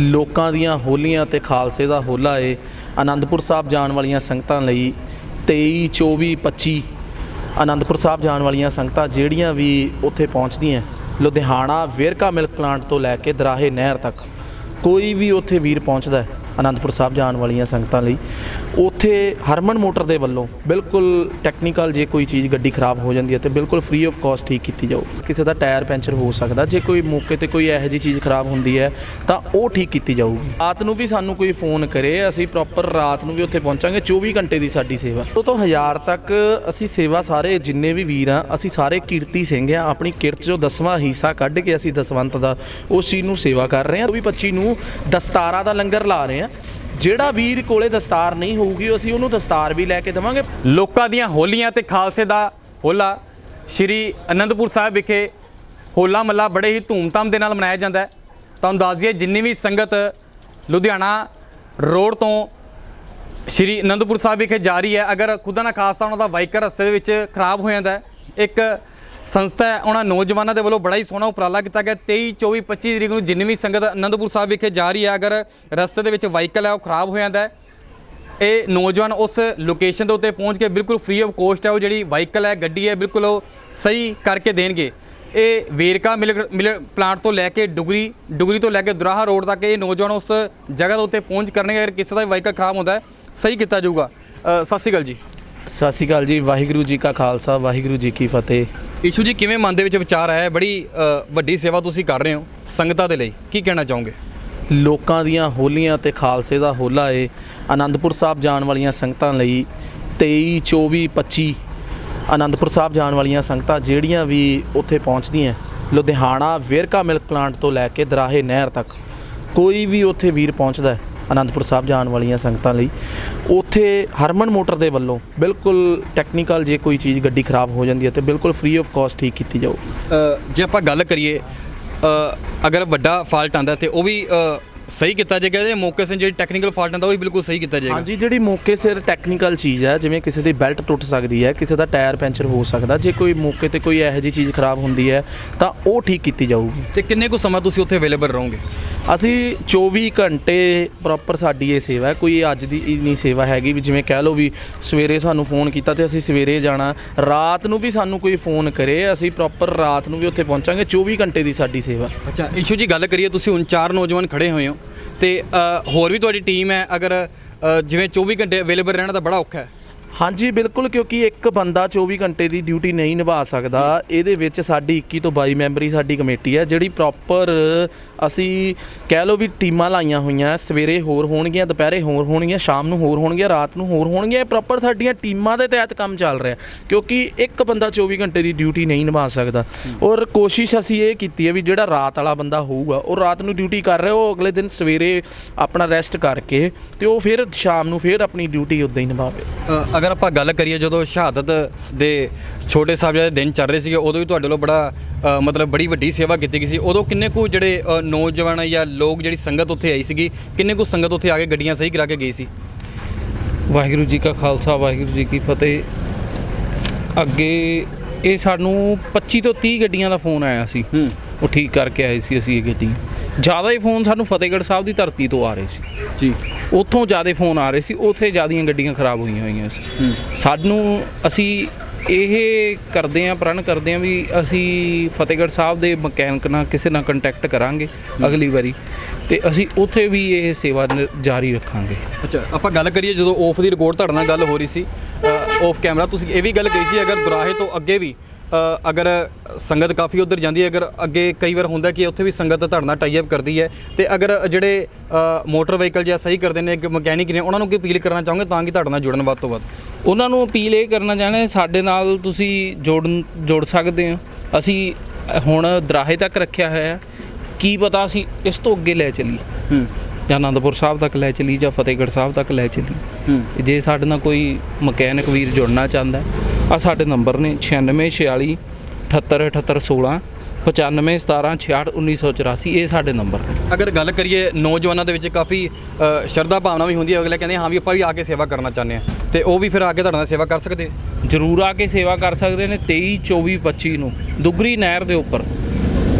ਲੋਕਾਂ ਦੀਆਂ ਹੋਲੀਆਂ ਤੇ ਖਾਲਸੇ ਦਾ ਹੋਲਾ ਏ। ਆਨੰਦਪੁਰ ਸਾਹਿਬ ਜਾਣ ਵਾਲੀਆਂ ਸੰਗਤਾਂ ਲਈ 23 24 25 ਆਨੰਦਪੁਰ ਸਾਹਿਬ ਜਾਣ ਵਾਲੀਆਂ ਸੰਗਤਾਂ ਜਿਹੜੀਆਂ ਵੀ ਉੱਥੇ ਪਹੁੰਚਦੀਆਂ ਲੁਧਿਆਣਾ, ਵੇਰਕਾ ਮਿਲਕ ਪਲਾਂਟ ਤੋਂ ਲੈ ਕੇ ਦਰਾਹੇ ਨਹਿਰ ਤੱਕ, ਕੋਈ ਵੀ ਉੱਥੇ ਵੀਰ ਪਹੁੰਚਦਾ ਹੈ। ਅਨੰਦਪੁਰ ਸਾਹਿਬ ਜਾਣ ਵਾਲੀਆਂ ਸੰਗਤਾਂ ਲਈ। ਉੱਥੇ ਹਰਮਨ ਮੋਟਰ ਦੇ ਵੱਲੋਂ ਬਿਲਕੁਲ ਟੈਕਨੀਕਲ ਜੇ ਕੋਈ ਚੀਜ਼ ਗੱਡੀ ਖਰਾਬ ਹੋ ਜਾਂਦੀ ਹੈ ਤੇ ਬਿਲਕੁਲ ਫ੍ਰੀ ਆਫ ਕਾਸਟ ਠੀਕ ਕੀਤੀ ਜਾਊ। ਕਿਸੇ ਦਾ ਟਾਇਰ ਪੈਂਚਰ ਹੋ ਸਕਦਾ, ਜੇ ਕੋਈ ਮੌਕੇ ਤੇ ਕੋਈ ਇਹੋ ਜਿਹੀ ਚੀਜ਼ ਖਰਾਬ ਹੁੰਦੀ ਹੈ, ਤਾਂ ਉਹ ਠੀਕ ਕੀਤੀ ਜਾਊਗੀ। ਰਾਤ ਨੂੰ ਵੀ ਸਾਨੂੰ ਕੋਈ ਫੋਨ ਕਰੇ, ਅਸੀਂ ਪ੍ਰੋਪਰ ਰਾਤ ਨੂੰ ਵੀ ਉੱਥੇ ਪਹੁੰਚਾਂਗੇ 24 ਘੰਟੇ ਦੀ ਸਾਡੀ ਸੇਵਾ। ਉਹ ਤੋਂ ਹਜ਼ਾਰ ਤੱਕ ਅਸੀਂ ਸੇਵਾ ਸਾਰੇ, ਜਿੰਨੇ ਵੀ ਵੀਰ ਆ, ਅਸੀਂ ਸਾਰੇ ਕੀਰਤੀ ਸਿੰਘ ਆ, ਆਪਣੀ ਕਿਰਤ ਚੋਂ ਦਸਵਾਂ ਹਿੱਸਾ ਕੱਢ ਕੇ ਅਸੀਂ ਦਸਵੰਤ ਦਾ ਉਸ ਚੀਜ਼ ਨੂੰ ਸੇਵਾ ਕਰ ਰਹੇ ਹਾਂ 24 25 ਨੂੰ ਦਸਤਾਰਾਂ ਦਾ ਲੰਗਰ ਲਾ ਰਹੇ ਹਾਂ ਜਿਹੜਾ ਵੀਰ ਕੋਲੇ ਦਸਤਾਰ ਨਹੀਂ ਹੋਊਗੀ, ਅਸੀਂ ਉਹਨੂੰ ਦਸਤਾਰ ਵੀ ਲੈ ਕੇ ਦੇਵਾਂਗੇ। ਲੋਕਾਂ ਦੀਆਂ ਹੋਲੀਆਂ ਤੇ ਖਾਲਸੇ ਦਾ ਹੋਲਾ, ਸ਼੍ਰੀ ਅਨੰਦਪੁਰ ਸਾਹਿਬ ਵਿਖੇ ਹੋਲਾ ਮੱਲਾ ਬੜੇ ਹੀ ਧੂਮਧਾਮ ਦੇ ਨਾਲ ਮਨਾਇਆ ਜਾਂਦਾ ਹੈ। ਤੁਹਾਨੂੰ ਦੱਸ ਦਈਏ, ਜਿੰਨੀ ਵੀ ਸੰਗਤ ਲੁਧਿਆਣਾ ਰੋਡ ਤੋਂ ਸ਼੍ਰੀ ਅਨੰਦਪੁਰ ਸਾਹਿਬ ਵਿਖੇ ਜਾ ਰਹੀ ਹੈ, ਅਗਰ ਖੁਦਾ ਨਾ ਖਾਸਤਾ ਉਹਨਾਂ ਦਾ ਵਾਈਕਰ ਰਸਤੇ ਦੇ ਵਿੱਚ ਖਰਾਬ ਹੋ ਜਾਂਦਾ ਹੈ, ਇੱਕ ਸੰਸਥਾ ਹੈ, ਉਹਨਾਂ ਨੌਜਵਾਨਾਂ ਦੇ ਵੱਲੋਂ ਬੜਾ ਹੀ ਸੋਹਣਾ ਉਪਰਾਲਾ ਕੀਤਾ ਗਿਆ। 23 24 25 ਤਰੀਕ ਨੂੰ ਜਿੰਨੀ ਵੀ ਸੰਗਤ ਅਨੰਦਪੁਰ ਸਾਹਿਬ ਵਿਖੇ ਜਾ ਰਹੀ ਹੈ, ਅਗਰ ਰਸਤੇ ਦੇ ਵਿੱਚ ਵਾਹੀਕਲ ਹੈ, ਉਹ ਖਰਾਬ ਹੋ ਜਾਂਦਾ ਹੈ। ਇਹ ਨੌਜਵਾਨ ਉਸ ਲੋਕੇਸ਼ਨ ਦੇ ਉੱਤੇ ਪਹੁੰਚ ਕੇ ਬਿਲਕੁਲ ਫ੍ਰੀ ਆਫ ਕੋਸਟ ਹੈ, ਉਹ ਜਿਹੜੀ ਵਾਹੀਕਲ ਹੈ, ਗੱਡੀ ਹੈ, ਬਿਲਕੁਲ ਉਹ ਸਹੀ ਕਰਕੇ ਦੇਣਗੇ। ਇਹ ਵੇਰਕਾ ਮਿਲ ਮਿਲ ਪਲਾਂਟ ਤੋਂ ਲੈ ਕੇ ਡੁਗਰੀ ਡੁਗਰੀ ਤੋਂ ਲੈ ਕੇ ਦੁਰਾਹਾ ਰੋਡ ਤੱਕ ਇਹ ਨੌਜਵਾਨ ਉਸ ਜਗ੍ਹਾ ਦੇ ਉੱਤੇ ਪਹੁੰਚ ਕਰਨਗੇ। ਅਗਰ ਕਿਸੇ ਦਾ ਵਾਹੀਕਲ ਖਰਾਬ ਹੁੰਦਾ ਹੈ, ਸਹੀ ਕੀਤਾ ਜਾਊਗਾ। ਸਤਿ ਸ਼੍ਰੀ ਅਕਾਲ ਜੀ। ਸਤਿ ਸ਼੍ਰੀ ਅਕਾਲ ਜੀ ਵਾਹਿਗੁਰੂ ਜੀ ਕਾ ਖਾਲਸਾ ਵਾਹਿਗੁਰੂ ਜੀ ਕੀ ਫਤਿਹ। ਇਸ਼ੂ ਜੀ ਕਿਵੇਂ ਮਨ ਦੇ ਵਿੱਚ ਵਿਚਾਰ ਆਇਆ? ਹੈ? ਬੜੀ ਅ, ਵੱਡੀ ਸੇਵਾ ਤੁਸੀਂ ਕਰ ਰਹੇ ਹੋ ਸੰਗਤਾਂ ਦੇ ਲਈ। ਕੀ ਕਹਿਣਾ ਚਾਹੋਗੇ? ਲੋਕਾਂ ਦੀਆਂ ਹੋਲੀਆਂ ਤੇ ਖਾਲਸੇ ਦਾ ਹੋਲਾ ਏ। ਆਨੰਦਪੁਰ ਸਾਹਿਬ ਜਾਣ ਵਾਲੀਆਂ ਸੰਗਤਾਂ ਲਈ 23 24 25 ਆਨੰਦਪੁਰ ਸਾਹਿਬ ਜਾਣ ਵਾਲੀਆਂ ਸੰਗਤਾਂ ਜਿਹੜੀਆਂ ਵੀ ਉੱਥੇ ਪਹੁੰਚਦੀਆਂ ਲੁਧਿਆਣਾ ਵੇਰਕਾ ਮਿਲਕ ਪਲਾਂਟ ਤੋਂ ਲੈ ਕੇ ਦਰਾਹੇ ਨਹਿਰ ਤੱਕ ਕੋਈ ਵੀ ਉੱਥੇ ਵੀਰ ਪਹੁੰਚਦਾ ਹੈ। ਅਨੰਦਪੁਰ ਸਾਹਿਬ ਜਾਣ ਵਾਲੀਆਂ ਸੰਗਤਾਂ ਲਈ। ਉੱਥੇ ਹਰਮਨ ਮੋਟਰ ਦੇ ਵੱਲੋਂ ਬਿਲਕੁਲ ਟੈਕਨੀਕਲ ਜੇ ਕੋਈ ਚੀਜ਼ ਗੱਡੀ ਖਰਾਬ ਹੋ ਜਾਂਦੀ ਹੈ ਤੇ ਬਿਲਕੁਲ ਫ੍ਰੀ ਆਫ ਕਾਸਟ ਠੀਕ ਕੀਤੀ ਜਾਊ। ਜੇ ਆਪਾਂ ਗੱਲ ਕਰੀਏ ਅਗਰ ਵੱਡਾ ਫਾਲਟ ਆਂਦਾ ਤੇ ਉਹ ਵੀ ਸਹੀ ਕੀਤਾ ਜਾਏਗਾ ਜੇ ਮੌਕੇ ਸੇ ਜਿਹੜੀ ਟੈਕਨੀਕਲ ਫਾਲਟ ਆਂਦਾ ਉਹ ਵੀ ਬਿਲਕੁਲ ਸਹੀ ਕੀਤਾ ਜਾਏਗਾ। ਹਾਂਜੀ ਜਿਹੜੀ ਮੌਕੇ ਸਿਰ ਟੈਕਨੀਕਲ ਚੀਜ਼ ਹੈ ਜਿਵੇਂ ਕਿਸੇ ਦੀ ਬੈਲਟ ਟੁੱਟ ਸਕਦੀ ਹੈ ਕਿਸੇ ਦਾ ਟਾਇਰ ਪੈਂਚਰ ਹੋ ਸਕਦਾ ਜੇ ਕੋਈ ਮੌਕੇ ਤੇ ਕੋਈ ਇਹੋ ਜਿਹੀ ਚੀਜ਼ ਖਰਾਬ ਹੁੰਦੀ ਹੈ ਤਾਂ ਉਹ ਠੀਕ ਕੀਤੀ ਜਾਊਗੀ। ਤੇ ਕਿੰਨੇ ਕੁ ਸਮਾਂ ਤੁਸੀਂ ਉੱਥੇ ਅਵੇਲੇਬਲ ਰਹੋਗੇ? ਅਸੀਂ 24 ਘੰਟੇ ਪ੍ਰੋਪਰ ਸਾਡੀ ਇਹ ਸੇਵਾ ਹੈ ਕੋਈ ਅੱਜ ਦੀ ਇੰਨੀ ਸੇਵਾ ਹੈਗੀ ਵੀ ਜਿਵੇਂ ਕਹਿ ਲਓ ਵੀ ਸਵੇਰੇ ਸਾਨੂੰ ਫੋਨ ਕੀਤਾ ਤੇ ਅਸੀਂ ਸਵੇਰੇ ਜਾਣਾ ਰਾਤ ਨੂੰ ਵੀ ਸਾਨੂੰ ਕੋਈ ਫੋਨ ਕਰੇ ਅਸੀਂ ਪ੍ਰੋਪਰ ਰਾਤ ਨੂੰ ਵੀ ਉੱਥੇ ਪਹੁੰਚਾਂਗੇ 24 ਘੰਟੇ ਦੀ ਸਾਡੀ ਸੇਵਾ। ਅੱਛਾ ਇਸ਼ੂ ਜੀ ਗੱਲ ਕਰੀਏ ਤੁਸੀਂ ਹੁਣ ਚਾਰ ਨੌਜਵਾਨ ਖੜੇ ਹੋਏ ਹੋ। ਤੇ ਹੋਰ ਵੀ ਤੁਹਾਡੀ ਟੀਮ ਹੈ, ਅਗਰ ਜਿਵੇਂ 24 ਘੰਟੇ ਅਵੇਲੇਬਲ ਰਹਿਣਾ ਤਾਂ ਬੜਾ ਔਖਾ ਹੈ। ਹਾਂਜੀ, ਬਿਲਕੁਲ, ਕਿਉਂਕਿ ਇੱਕ ਬੰਦਾ 24 ਘੰਟੇ ਦੀ ਡਿਊਟੀ ਨਹੀਂ ਨਿਭਾ ਸਕਦਾ। ਇਹਦੇ ਵਿੱਚ ਸਾਡੀ 21 ਤੋਂ 22 ਮੈਂਬਰੀ ਸਾਡੀ ਕਮੇਟੀ ਹੈ, ਜਿਹੜੀ ਪ੍ਰੋਪਰ ਅਸੀਂ ਕਹਿ ਲਓ ਵੀ ਟੀਮਾਂ ਲਾਈਆਂ ਹੋਈਆਂ, ਸਵੇਰੇ ਹੋਰ ਹੋਣਗੀਆਂ, ਦੁਪਹਿਰੇ ਹੋਰ ਹੋਣਗੀਆਂ, ਸ਼ਾਮ ਨੂੰ ਹੋਰ ਹੋਣਗੀਆਂ, ਰਾਤ ਨੂੰ ਹੋਰ ਹੋਣਗੀਆਂ, ਇਹ ਪ੍ਰੋਪਰ ਸਾਡੀਆਂ ਟੀਮਾਂ ਦੇ ਤਹਿਤ ਕੰਮ ਚੱਲ ਰਿਹਾ। ਕਿਉਂਕਿ ਇੱਕ ਬੰਦਾ 24 ਘੰਟੇ ਦੀ ਡਿਊਟੀ ਨਹੀਂ ਨਿਭਾ ਸਕਦਾ। ਔਰ ਕੋਸ਼ਿਸ਼ ਅਸੀਂ ਇਹ ਕੀਤੀ ਹੈ ਵੀ ਜਿਹੜਾ ਰਾਤ ਵਾਲਾ ਬੰਦਾ ਹੋਊਗਾ, ਉਹ ਰਾਤ ਨੂੰ ਡਿਊਟੀ ਕਰ ਰਿਹਾ, ਉਹ ਅਗਲੇ ਦਿਨ ਸਵੇਰੇ ਆਪਣਾ ਰੈਸਟ ਕਰਕੇ ਤੇ ਉਹ ਫਿਰ ਸ਼ਾਮ ਨੂੰ ਫਿਰ ਆਪਣੀ ਡਿਊਟੀ ਉਦਾਂ ਹੀ ਨਿਭਾਵੇ। ਅਗਰ ਆਪਾਂ ਗੱਲ ਕਰੀਏ ਜਦੋਂ ਸ਼ਹਾਦਤ ਦੇ ਛੋਟੇ ਸਾਹਿਬਜ਼ਾਦੇ ਦੇ ਦਿਨ ਚੱਲ ਰਹੇ ਸੀਗੇ ਉਦੋਂ ਵੀ ਤੁਹਾਡੇ ਵੱਲੋਂ ਬੜਾ ਮਤਲਬ ਬੜੀ ਵੱਡੀ ਸੇਵਾ ਕੀਤੀ ਗਈ ਸੀ। ਉਦੋਂ ਕਿੰਨੇ ਕੁ ਜਿਹੜੇ ਨੌਜਵਾਨ ਜਾਂ ਲੋਕ ਜਿਹੜੀ ਸੰਗਤ ਉੱਥੇ ਆਈ ਸੀਗੀ ਕਿੰਨੇ ਕੁ ਸੰਗਤ ਉੱਥੇ ਆ ਕੇ ਗੱਡੀਆਂ ਸਹੀ ਕਰਾ ਕੇ ਗਈ ਸੀ? ਵਾਹਿਗੁਰੂ ਜੀ ਕਾ ਖਾਲਸਾ ਵਾਹਿਗੁਰੂ ਜੀ ਕੀ ਫਤਿਹ। ਅੱਗੇ ਇਹ ਸਾਨੂੰ 25 ਤੋਂ 30 ਗੱਡੀਆਂ ਦਾ ਫੋਨ ਆਇਆ ਸੀ। ਹੂੰ। ਉਹ ਠੀਕ ਕਰਕੇ ਆਏ ਸੀ ਅਸੀਂ ਇਹ ਗੱਡੀ ਜ਼ਿਆਦਾ ਹੀ ਫੋਨ ਸਾਨੂੰ ਫਤਿਹਗੜ੍ਹ ਸਾਹਿਬ ਦੀ ਧਰਤੀ ਤੋਂ ਆ ਰਹੇ ਸੀ। ਜੀ। ਉੱਥੋਂ ਜ਼ਿਆਦਾ ਫੋਨ ਆ ਰਹੇ ਸੀ ਉੱਥੇ ਜ਼ਿਆਦੀਆਂ ਗੱਡੀਆਂ ਖਰਾਬ ਹੋਈਆਂ ਹੋਈਆਂ ਸੀ। ਸਾਨੂੰ ਅਸੀਂ ਇਹ ਕਰਦੇ ਆਂ ਪ੍ਰਣ ਕਰਦੇ ਆਂ ਵੀ ਅਸੀਂ ਫਤਿਹਗੜ੍ਹ ਸਾਹਿਬ ਦੇ ਮਕੈਨਿਕ ਨਾਲ ਕਿਸੇ ਨਾਲ ਕੰਟੈਕਟ ਕਰਾਂਗੇ ਅਗਲੀ ਵਾਰੀ ਤੇ ਅਸੀਂ ਉੱਥੇ ਵੀ ਇਹ ਸੇਵਾ ਜਾਰੀ ਰੱਖਾਂਗੇ। ਅੱਛਾ ਆਪਾਂ ਗੱਲ ਕਰੀਏ ਜਦੋਂ ਆਫ ਦੀ ਰਿਕਾਰਡ ਤੁਹਾਡੇ ਨਾਲ ਗੱਲ ਹੋ ਰਹੀ ਸੀ ਆਫ ਕੈਮਰਾ ਤੁਸੀਂ ਇਹ ਵੀ ਗੱਲ ਕਹੀ ਸੀ ਅਗਰ ਦੁਰਾਹੇ ਤੋਂ ਅੱਗੇ ਵੀ ਅਗਰ ਸੰਗਤ ਕਾਫੀ ਉਧਰ ਜਾਂਦੀ ਹੈ ਅਗਰ ਅੱਗੇ ਕਈ ਵਾਰ ਹੁੰਦਾ ਕਿ ਉੱਥੇ ਵੀ ਸੰਗਤ ਨਾਲ ਟਾਈ ਅਪ ਕਰਦੀ ਹੈ ਤੇ ਅਗਰ ਜਿਹੜੇ ਮੋਟਰ ਵਹੀਕਲ ਜਾਂ ਸਹੀ ਕਰਦੇ ਨੇ ਮਕੈਨਿਕ ਨੇ ਉਹਨਾਂ ਨੂੰ ਕੀ ਅਪੀਲ ਕਰਨਾ ਚਾਹੋਗੇ ਤਾਂ ਕਿ ਨਾਲ ਜੁੜਨ ਵੱਧ ਤੋਂ ਵੱਧ? ਉਹਨਾਂ ਨੂੰ ਅਪੀਲ ਇਹ ਕਰਨਾ ਚਾਹੁੰਦੇ ਸਾਡੇ ਨਾਲ ਤੁਸੀਂ ਜੋੜਨ ਜੁੜ ਸਕਦੇ ਹੋ। ਅਸੀਂ ਹੁਣ ਦਰਾਹੇ ਤੱਕ ਰੱਖਿਆ ਹੋਇਆ। ਕੀ ਪਤਾ ਅਸੀਂ ਇਸ ਤੋਂ ਅੱਗੇ ਲੈ ਚਲੀ ਹੂੰ। ਜਾਂ ਆਨੰਦਪੁਰ ਸਾਹਿਬ ਤੱਕ ਲੈ ਚਲੀ ਜਾਂ ਫਤਿਹਗੜ੍ਹ ਸਾਹਿਬ ਤੱਕ ਲੈ ਚਲੀ ਜੇ ਸਾਡੇ ਨਾਲ ਕੋਈ ਮਕੈਨਿਕ ਵੀਰ ਜੁੜਨਾ ਚਾਹੁੰਦਾ ਆ ਸਾਡੇ ਨੰਬਰ ਨੇ 9646 78 78 16 95 17 66 1984 ਇਹ ਸਾਡੇ ਨੰਬਰ ਨੇ। ਅਗਰ ਗੱਲ ਕਰੀਏ ਨੌਜਵਾਨਾਂ ਦੇ ਵਿੱਚ ਕਾਫੀ ਸ਼ਰਧਾ ਭਾਵਨਾ ਵੀ ਹੁੰਦੀ ਹੈ। ਅਗਲੇ ਕਹਿੰਦੇ ਹਾਂ ਵੀ ਆਪਾਂ ਵੀ ਆ ਕੇ ਸੇਵਾ ਕਰਨਾ ਚਾਹੁੰਦੇ ਹਾਂ। ਤੇ ਉਹ ਵੀ ਫਿਰ ਆ ਕੇ ਤੁਹਾਡੇ ਨਾਲ ਸੇਵਾ ਕਰ ਸਕਦੇ? ਜਰੂਰ ਆ ਕੇ ਸੇਵਾ ਕਰ ਸਕਦੇ ਨੇ 23 24 25 ਨੂੰ ਦੁਗਰੀ ਨਹਿਰ ਦੇ ਉੱਪਰ।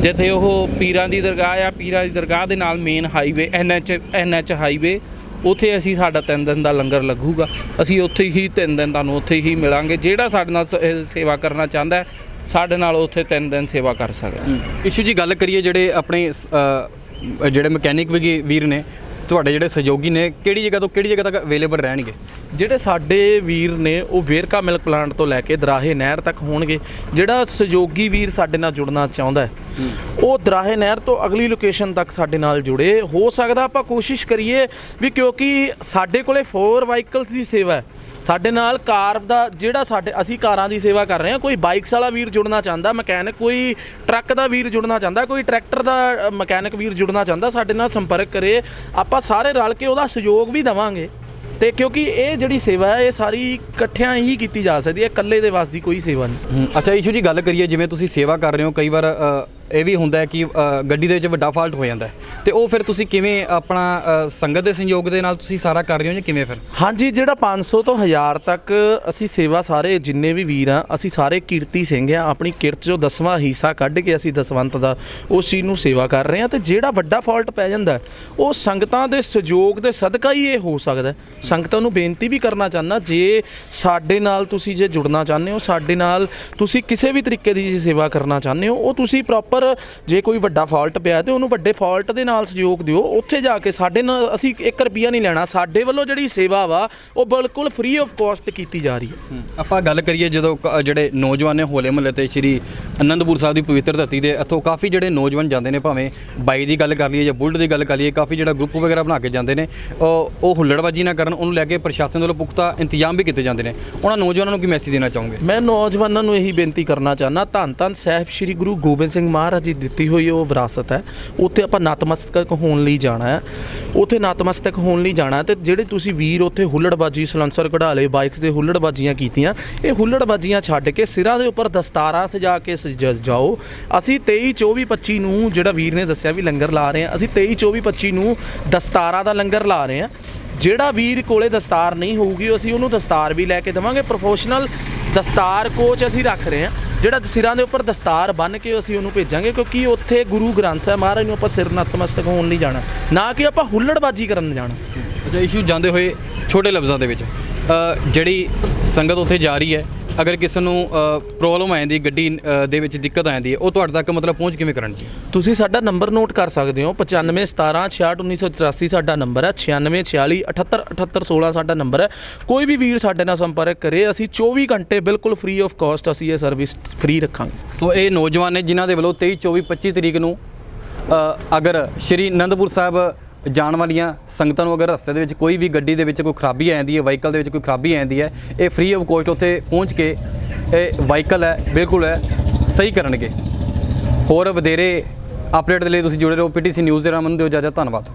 ਜਿੱਥੇ ਉਹ ਪੀਰਾਂ ਦੀ ਦਰਗਾਹ ਆ ਪੀਰਾਂ ਦੀ ਦਰਗਾਹ ਦੇ ਨਾਲ main highway NH NH highway ਉੱਥੇ ਅਸੀਂ ਸਾਡਾ ਤਿੰਨ ਦਿਨ ਦਾ ਲੰਗਰ ਲੱਗੂਗਾ। ਅਸੀਂ ਉੱਥੇ ਹੀ ਤਿੰਨ ਦਿਨ ਤੁਹਾਨੂੰ ਉੱਥੇ ਹੀ ਮਿਲਾਂਗੇ। ਜਿਹੜਾ ਸਾਡੇ ਨਾਲ ਸ- ਸੇਵਾ ਕਰਨਾ ਚਾਹੁੰਦਾ ਹੈ, ਸਾਡੇ ਨਾਲ ਉੱਥੇ ਤਿੰਨ ਦਿਨ ਸੇਵਾ ਕਰ ਸਕਦਾ ਇਸ਼ੂ ਜੀ ਗੱਲ ਕਰੀਏ ਜਿਹੜੇ ਆਪਣੇ ਜਿਹੜੇ ਮਕੈਨਿਕ ਵੀ ਵੀਰ ਨੇ ਤੁਹਾਡੇ ਜਿਹੜੇ ਸਹਿਯੋਗੀ ਨੇ ਕਿਹੜੀ ਜਗ੍ਹਾ ਤੋਂ ਕਿਹੜੀ ਜਗ੍ਹਾ ਤੱਕ ਅਵੇਲੇਬਲ ਰਹਿਣਗੇ? ਜਿਹੜੇ ਸਾਡੇ ਵੀਰ ਨੇ ਉਹ ਵੇਰਕਾ ਮਿਲਕ ਪਲਾਂਟ ਤੋਂ ਲੈ ਕੇ ਦਰਾਹੇ ਨਹਿਰ ਤੱਕ ਹੋਣਗੇ। ਜਿਹੜਾ ਸਹਿਯੋਗੀ ਵੀਰ ਸਾਡੇ ਨਾਲ ਜੁੜਨਾ ਚਾਹੁੰਦਾ ਹੈ ਉਹ ਦਰਾਹੇ ਨਹਿਰ ਤੋਂ ਅਗਲੀ ਲੋਕੇਸ਼ਨ ਤੱਕ ਸਾਡੇ ਨਾਲ ਜੁੜੇ। ਹੋ ਸਕਦਾ ਆਪਾਂ ਕੋਸ਼ਿਸ਼ ਕਰੀਏ ਵੀ ਕਿਉਂਕਿ ਸਾਡੇ ਕੋਲੇ 4 ਵਾਹੀਕਲਸ ਦੀ ਸੇਵਾ ਹੈ। ਸਾਡੇ ਨਾਲ ਕਾਰ ਦਾ ਜਿਹੜਾ ਸਾਡੇ ਅਸੀਂ ਕਾਰਾਂ ਦੀ ਸੇਵਾ ਕਰ ਰਹੇ ਹਾਂ, ਕੋਈ ਬਾਈਕਸ ਵਾਲਾ ਵੀਰ ਜੁੜਨਾ ਚਾਹੁੰਦਾ, ਮਕੈਨਿਕ, ਕੋਈ ਟਰੱਕ ਦਾ ਵੀਰ ਜੁੜਨਾ ਚਾਹੁੰਦਾ, ਕੋਈ ਟਰੈਕਟਰ ਦਾ ਮਕੈਨਿਕ ਵੀਰ ਜੁੜਨਾ ਚਾਹੁੰਦਾ, ਸਾਡੇ ਨਾਲ ਸੰਪਰਕ ਕਰੇ, ਆਪਾਂ ਸਾਰੇ ਰਲ ਕੇ ਉਹਦਾ ਸਹਿਯੋਗ ਵੀ ਦੇਵਾਂਗੇ। ਤੇ ਕਿਉਂਕਿ ਇਹ ਜਿਹੜੀ ਸੇਵਾ ਹੈ, ਇਹ ਸਾਰੀ ਇਕੱਠਿਆਂ ਹੀ ਕੀਤੀ ਜਾ ਸਕਦੀ ਹੈ, ਇਕੱਲੇ ਦੇ ਵਾਸ ਕੋਈ ਸੇਵਾ ਨਹੀਂ। ਅੱਛਾ, ਈਸ਼ੂ ਜੀ, ਗੱਲ ਕਰੀਏ, ਜਿਵੇਂ ਤੁਸੀਂ ਸੇਵਾ ਕਰ ਰਹੇ ਹੋ, ਕਈ ਵਾਰ ਇਹ ਵੀ ਹੁੰਦਾ ਕਿ ਗੱਡੀ ਦੇ ਵਿੱਚ ਵੱਡਾ ਫਾਲਟ ਹੋ ਜਾਂਦਾ ਹੈ। ਤੇ ਉਹ ਫਿਰ ਤੁਸੀਂ ਕਿਵੇਂ ਆਪਣਾ ਸੰਗਤ ਦੇ ਸੰਯੋਗ ਦੇ ਨਾਲ ਤੁਸੀਂ ਸਾਰਾ ਕਰ ਰਹੇ ਹੋ ਜਾਂ ਕਿਵੇਂ ਫਿਰ? ਹਾਂਜੀ, ਜਿਹੜਾ 500 ਤੋਂ 1000 ਤੱਕ ਅਸੀਂ ਸੇਵਾ ਸਾਰੇ ਜਿੰਨੇ ਵੀ ਵੀਰ ਆ, ਅਸੀਂ ਸਾਰੇ ਕੀਰਤੀ ਸਿੰਘ ਆ, ਆਪਣੀ ਕਿਰਤ ਚੋਂ ਦਸਵਾਂ ਹਿੱਸਾ ਕੱਢ ਕੇ ਅਸੀਂ ਦਸਵੰਤ ਦਾ ਉਸ ਚੀਜ਼ ਨੂੰ ਸੇਵਾ ਕਰ ਰਹੇ ਆ ਤੇ ਜਿਹੜਾ ਵੱਡਾ ਫਾਲਟ ਪੈ ਜਾਂਦਾ ਉਹ ਸੰਗਤਾਂ ਦੇ ਸਹਿਯੋਗ ਦੇ ਸਦਕਾ ਹੀ ਇਹ ਹੋ ਸਕਦਾ ਸੰਗਤਾਂ ਨੂੰ ਬੇਨਤੀ ਵੀ ਕਰਨਾ ਚਾਹੁੰਦਾ, ਜੇ ਸਾਡੇ ਨਾਲ ਤੁਸੀਂ ਜੇ ਜੁੜਨਾ ਚਾਹੁੰਦੇ ਹੋ, ਸਾਡੇ ਨਾਲ ਤੁਸੀਂ ਕਿਸੇ ਵੀ ਤਰੀਕੇ ਦੀ ਸੇਵਾ ਕਰਨਾ ਚਾਹੁੰਦੇ ਹੋ, ਉਹ ਤੁਸੀਂ ਪ੍ਰੋਪਰ ਜੇ ਕੋਈ ਵੱਡਾ ਫਾਲਟ ਪਿਆ ਤੇ ਉਹਨੂੰ ਵੱਡੇ ਫਾਲਟ ਦੇ ਨਾਲ ਸਹਿਯੋਗ ਦਿਓ ਉੱਥੇ ਜਾ ਕੇ ਸਾਡੇ ਨਾਲ ਅਸੀਂ 1 ਰੁਪਿਆ ਨਹੀਂ ਲੈਣਾ। ਸਾਡੇ ਵੱਲੋਂ ਜਿਹੜੀ ਸੇਵਾ ਵਾ ਉਹ ਬਿਲਕੁਲ ਫ੍ਰੀ ਆਫ ਕਾਸਟ ਕੀਤੀ ਜਾ ਰਹੀ ਹੈ। ਆਪਾਂ ਗੱਲ ਕਰੀਏ ਜਦੋਂ ਜਿਹੜੇ ਨੌਜਵਾਨ ਨੇ ਹੋਲੇ ਮਹੱਲੇ ਤੇ ਸ਼੍ਰੀ ਅਨੰਦਪੁਰ ਸਾਹਿਬ ਦੀ ਪਵਿੱਤਰ ਧਰਤੀ ਦੇ ਇੱਥੋਂ ਕਾਫੀ ਜਿਹੜੇ ਨੌਜਵਾਨ ਜਾਂਦੇ ਨੇ ਭਾਵੇਂ ਬਾਈ ਦੀ ਗੱਲ ਕਰ ਲਈਏ ਜਾਂ ਬੁਲਟ ਦੀ ਗੱਲ ਕਰ ਲਈਏ ਕਾਫੀ ਜਿਹੜਾ ਗਰੁੱਪ ਵਗੈਰਾ ਬਣਾ ਕੇ ਜਾਂਦੇ ਨੇ ਉਹ ਉਹ ਹੁੱਲੜਬਾਜੀ ਨਾ ਕਰਨ ਉਹਨੂੰ ਲੈ ਕੇ ਪ੍ਰਸ਼ਾਸਨ ਵੱਲੋਂ ਪੁਖਤਾ ਇੰਤਜ਼ਾਮ ਵੀ ਕੀਤੇ ਜਾਂਦੇ ਨੇ। ਉਹਨਾਂ ਨੌਜਵਾਨਾਂ ਨੂੰ ਕੀ ਮੈਸੇਜ ਦੇਣਾ ਚਾਹੋਗੇ? ਮੈਂ ਨੌਜਵਾਨਾਂ ਨੂੰ ਇਹੀ ਬੇਨਤੀ ਕਰਨਾ ਚਾਹੁੰਦਾ ਧੰਨ ਧੰਨ ਸਾਹਿਬ ਸ੍ਰੀ ਗੁਰੂ ਗੋਬਿੰਦ ਸਿੰਘ ਮਹਾਰਾਜ। ਜੀ ਦਿੱਤੀ ਹੋਈ ਉਹ ਵਿਰਾਸਤ ਹੈ, ਉੱਥੇ ਆਪਾਂ ਨਤਮਸਤਕ ਹੋਣ ਲਈ ਜਾਣਾ ਹੈ। ਉੱਥੇ ਨਤਮਸਤਕ ਹੋਣ ਲਈ ਜਾਣਾ ਹੈ ਤੇ ਜਿਹੜੇ ਤੁਸੀਂ ਵੀਰ ਉੱਥੇ ਹੁੱਲੜਬਾਜੀ, ਸਲੰਸਰ ਕਢਾ ਲਏ ਬਾਈਕਸ ਦੇ ਹੁੱਲੜਬਾਜੀਆਂ ਕੀਤੀਆਂ, ਇਹ ਹੁੱਲੜਬਾਜੀਆਂ ਛੱਡ ਕੇ ਸਿਰਾਂ ਦੇ ਉੱਪਰ ਦਸਤਾਰਾਂ ਸਜਾ ਕੇ ਸਜ- ਜਾਓ। ਅਸੀਂ 23 24 25 ਨੂੰ ਜਿਹੜਾ ਵੀਰ ਨੇ ਦੱਸਿਆ ਵੀ ਲੰਗਰ ਲਾ ਰਹੇ ਹਾਂ, ਅਸੀਂ 23 24 25 ਨੂੰ ਦਸਤਾਰਾਂ ਦਾ ਲੰਗਰ ਲਾ ਰਹੇ ਹਾਂ। ਜਿਹੜਾ ਵੀਰ ਕੋਲੇ ਦਸਤਾਰ ਨਹੀਂ ਹੋਊਗੀ, ਅਸੀਂ ਉਹਨੂੰ ਦਸਤਾਰ ਵੀ ਲੈ ਕੇ ਦੇਵਾਂਗੇ। ਪ੍ਰੋਫੈਸ਼ਨਲ ਦਸਤਾਰ ਕੋਚ ਅਸੀਂ ਰੱਖ ਰਹੇ ਹਾਂ। ਜਿਹੜਾ ਸਿਰਾਂ ਦੇ ਉੱਪਰ ਦਸਤਾਰ ਬੰਨ ਕੇ ਅਸੀਂ ਉਹਨੂੰ ਭੇਜਾਂਗੇ, ਕਿਉਂਕਿ ਉੱਥੇ ਗੁਰੂ ਗ੍ਰੰਥ ਸਾਹਿਬ ਮਹਾਰਾਜ ਨੂੰ ਆਪਾਂ ਸਿਰ ਨਤਮਸਤਕ ਹੋਣ ਲਈ ਜਾਣਾ। ਨਾ ਕਿ ਆਪਾਂ ਹੁੱਲੜਬਾਜੀ ਕਰਨ ਜਾਣਾ। ਅੱਛਾ ਇਸ਼ੂ ਜਾਂਦੇ ਹੋਏ ਛੋਟੇ ਲਫ਼ਜ਼ਾਂ ਦੇ ਵਿੱਚ ਜਿਹੜੀ ਸੰਗਤ ਉੱਥੇ ਜਾ ਰਹੀ ਹੈ ਅਗਰ ਕਿਸੇ ਨੂੰ ਪ੍ਰੋਬਲਮ ਆ ਜਾਂਦੀ ਗੱਡੀ ਦੇ ਵਿੱਚ ਦਿੱਕਤ ਆ ਜਾਂਦੀ ਹੈ ਉਹ ਤੁਹਾਡੇ ਤੱਕ ਮਤਲਬ ਪਹੁੰਚ ਕਿਵੇਂ ਕਰਨ ਜੀ? ਤੁਸੀਂ ਸਾਡਾ ਨੰਬਰ ਨੋਟ ਕਰ ਸਕਦੇ ਹੋ 95 17 66 1984 ਸਾਡਾ ਨੰਬਰ ਹੈ 96 46 78 78 16 ਸਾਡਾ ਨੰਬਰ ਹੈ। ਕੋਈ ਵੀ ਵੀਰ ਸਾਡੇ ਨਾਲ ਸੰਪਰਕ ਕਰੇ ਅਸੀਂ 24 ਘੰਟੇ ਬਿਲਕੁਲ ਫ੍ਰੀ ਆਫ ਕਾਸਟ ਅਸੀਂ ਇਹ ਸਰਵਿਸ ਫ੍ਰੀ ਰੱਖਾਂਗੇ। ਸੋ ਇਹ ਨੌਜਵਾਨ ਨੇ ਜਿਨ੍ਹਾਂ ਦੇ ਵੱਲੋਂ 23 24 25 ਤਰੀਕ ਨੂੰ ਅਗਰ ਸ਼੍ਰੀ ਅਨੰਦਪੁਰ ਸਾਹਿਬ ਜਾਣ ਵਾਲੀਆਂ ਸੰਗਤਾਂ ਨੂੰ ਅਗਰ ਰਸਤੇ ਦੇ ਵਿੱਚ ਕੋਈ ਵੀ ਗੱਡੀ ਦੇ ਵਿੱਚ ਕੋਈ ਖਰਾਬੀ ਆ ਜਾਂਦੀ ਹੈ, ਵਹੀਕਲ ਦੇ ਵਿੱਚ ਕੋਈ ਖਰਾਬੀ ਆ ਜਾਂਦੀ ਹੈ, ਇਹ ਫ੍ਰੀ ਆਫ ਕੋਸਟ ਉੱਥੇ ਪਹੁੰਚ ਕੇ ਇਹ ਵਾਹੀਕਲ ਹੈ, ਬਿਲਕੁਲ ਹੈ, ਸਹੀ ਕਰਨਗੇ। ਹੋਰ ਵਧੇਰੇ ਅਪਡੇਟ ਦੇ ਲਈ ਤੁਸੀਂ ਜੁੜੇ ਰਹੋ ਪੀਟੀਸੀ ਨਿਊਜ਼ ਦੇ ਨਾਲ ਮੰਨ ਦਿਓ ਜ਼ਿਆਦਾ ਧੰਨਵਾਦ।